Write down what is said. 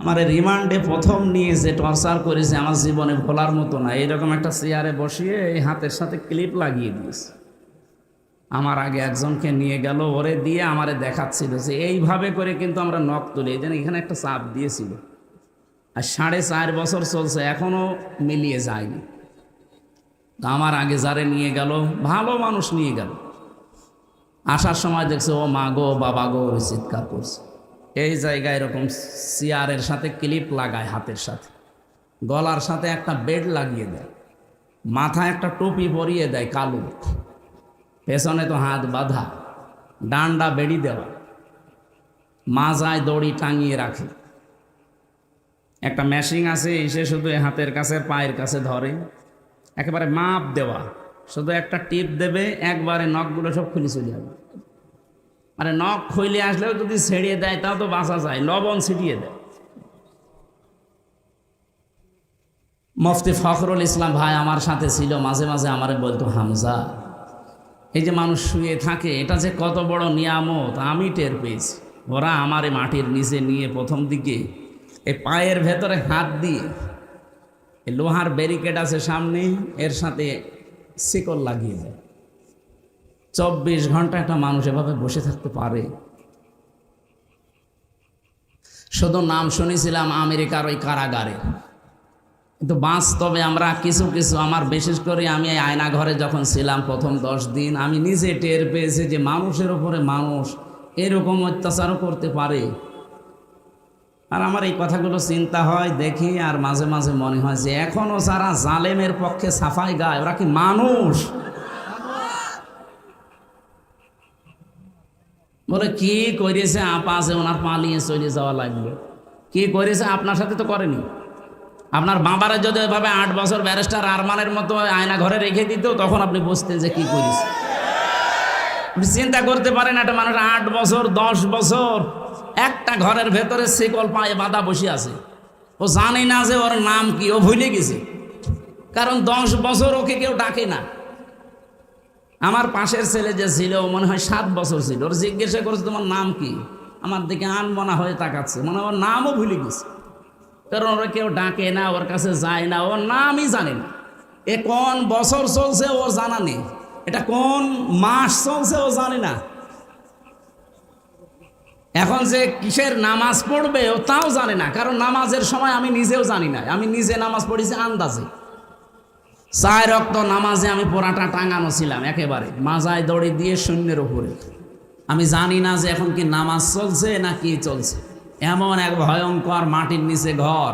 আমার রিমান্ডে প্রথম নিয়ে যে টর্চার করেছে আমার জীবনে ভোলার মতো না। এরকম একটা চেয়ারে বসিয়ে এই হাতের সাথে ক্লিপ লাগিয়ে দিয়েছে। আমার আগে একজনকে নিয়ে গেল, ওরে দিয়ে আমারে দেখাচ্ছিল যে এইভাবে করে কিন্তু আমরা নখ তুলি। এই এখানে একটা চাপ দিয়েছিল। আর সাড়ে চার বছর চলছে এখনও মিলিয়ে যায়নি। তা আমার আগে যারে নিয়ে গেল, ভালো মানুষ নিয়ে গেল। আসার সময় দেখছে, ও মা গো, বাবা গো চিৎকার করছে। এই জায়গায় এরকম চেয়ারের সাথে ক্লিপ লাগায় হাতের সাথে। গলার সাথে একটা বেড লাগিয়ে দেয়। মাথায় একটা টুপি পরিয়ে দেয় কালো। পেছনে তো হাত বাঁধা। ডান্ডা বেড়ি দেওয়া। মাজায় দড়ি টাঙিয়ে রাখে। একটা মেশিন আছে, এসে শুধু হাতের কাছে, পায়ের কাছে ধরে। একেবারে মাপ দেওয়া। শুধু একটা টিপ দেবে, একবারে নখগুলো সব খুলে চলে যাবে। মানে নখ খুলে আসলেও যদি ছেড়িয়ে দেয়, তাও তো বাঁচা যায়, লবণ ছিটিয়ে দেয়। মফতি ফখরুল ইসলাম ভাই আমার সাথে ছিল, মাঝে মাঝে আমারে বলতো, হামজা, এই যে মানুষ শুয়ে থাকে, এটা যে কত বড় নিয়ামত, আমি টের পেয়েছি। ওরা আমার মাটির নিচে নিয়ে প্রথম দিকে এই পায়ের ভেতরে হাত দিয়ে লোহার ব্যারিকেড আছে সামনে এর সাথে শিকল লাগিয়ে দেয়। চব্বিশ ঘণ্টা একটা মানুষ এভাবে বসে থাকতে পারে? শুধু নাম শুনেছিলাম আমেরিকার ওই কারাগারে। কিন্তু বাস্তবে আমরা কিছু কিছু, আমার বিশেষ করে আমি এই আয়না ঘরে যখন ছিলাম প্রথম দশ দিন, আমি নিজে টের পেয়েছি যে মানুষের ওপরে মানুষ এরকম অত্যাচারও করতে পারে। আর আমার এই কথাগুলো চিন্তা হয়, দেখি, আর মাঝে মাঝে মনে হয় যে এখনও যারা জালেমের পক্ষে সাফাই গায়, ওরা কি মানুষ? বলে, কি করেছে আপা আছে ওনার পালিয়ে চলে যাওয়া লাগবে? কি করেছে আপনার সাথে তো করেনি। আপনার বাবারা যদি এভাবে আট বছর ব্যারিস্টার আরমানের মতো আয়না ঘরে রেখে দিত, তখন আপনি বুঝতেন যে কি করিস চিন্তা করতে পারেন, একটা মানুষ আট বছর, দশ বছর, একটা ঘরের ভেতরে শিকল পায়ে বাঁধা বসে আছে। ও জানে না যে ওর নাম কি, ও ভুলে গেছে। কারণ দশ বছর ওকে কেউ ডাকে না। আমার পাশের ছেলে যে ছিল মনে হয় সাত বছর ছিল। ওর জিজ্ঞাসা করেছে, তোমার নাম কি? আমার দিকে আনমনা হয়ে তাকাচ্ছে। মনে ওর নামও ভুলে গেছে। কারণ ওরা কেউ ডাকে না, ওর কাছে যায় না, ওর নামই জানে না। এ কোন বছর চলছে ও জানা নেই। এটা কোন মাস চলছে ও জানে না। এখন যে কিসের নামাজ পড়বে ও তাও জানে না। কারণ নামাজের সময় আমি নিজেও জানি না। আমি নিজে নামাজ পড়েছি আন্দাজে। চার রক্ত নামাজে আমি পোড়াটা টাঙানো ছিলাম একেবারে। মাজায় দড়ি দিয়ে শূন্যের উপরে। আমি জানি না যে এখন কি নামাজ চলছে না কি চলছে। এমন এক ভয়ঙ্কর মাটির নিচে ঘর।